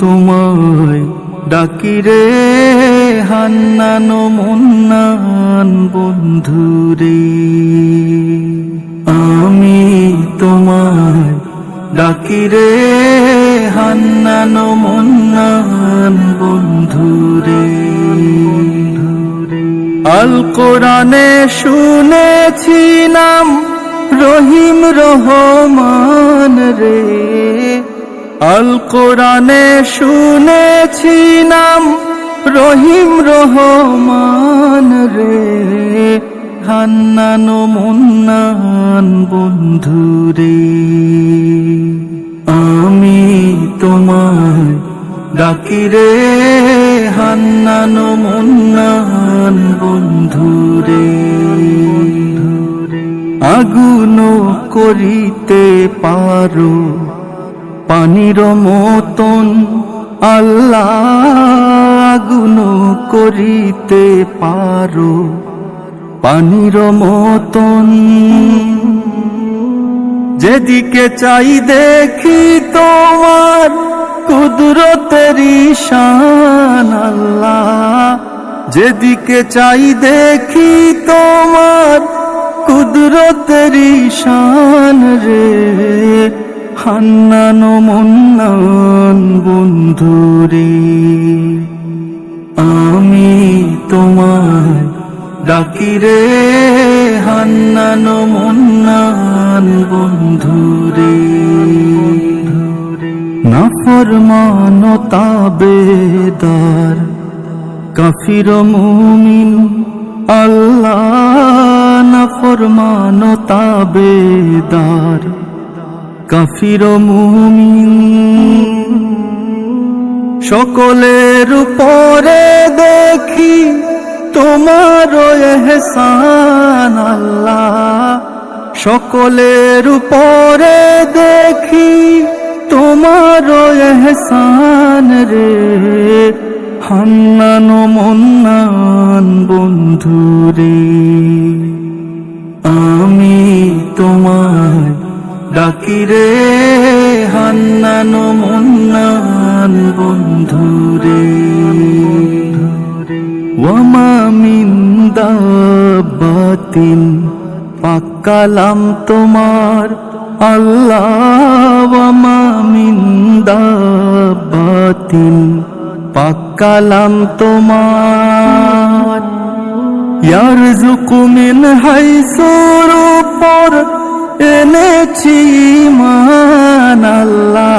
তোমায় ডাকিরে হান্নান মুন্নান বন্ধুরে। আমি তোমায় ডাকিরে হান্নান মুন্নান বন্ধুরে। আল কোরআনে শুনেছি নাম রহিম রহমান রে। আল কোরআনে শুনেছি নাম, রহিম রহমান রে। হান্নান মুন্নান বন্ধুরে আমি তোমায় ডাকিরে হান্নান মুন্নান বন্ধুরে আগুন করিতে পারো। পানির মতন আল্লাহ আগুন করিতে পারো। পানির মতন যেদিকে চাই দেখি তোমার কুদরতের শান আল্লাহ। যেদিকে চাই দেখি তোমার কুদরতের শান রে। হান্নান মন্নান বন্ধুরে, আমি তোমার তোমায় ডাকিরে হান্নান মন্নান বন্ধুরে না নাফরমান তাবেদার, কাফির মুমিন, আল্লাহ নাফরমান তাবেদার। কাফির মুমিন। সকলের উপরে দেখি তোমার এহসান আল্লাহ। সকলের উপরে দেখি তোমার এহসান রে। হান্নান মন্নান বন্ধুরে। ডাকিরে হান্নান মন্নান বন্ধুরে ওয়ামা মিন দাব্বাতিন পাকালাম তোমার আল্লাহ। ওয়ামা মিন দাব্বাতিন পাকালাম তোমার। ইয়ারজুকু মিন হাইসুর উপর এনেছি মান আল্লাহ।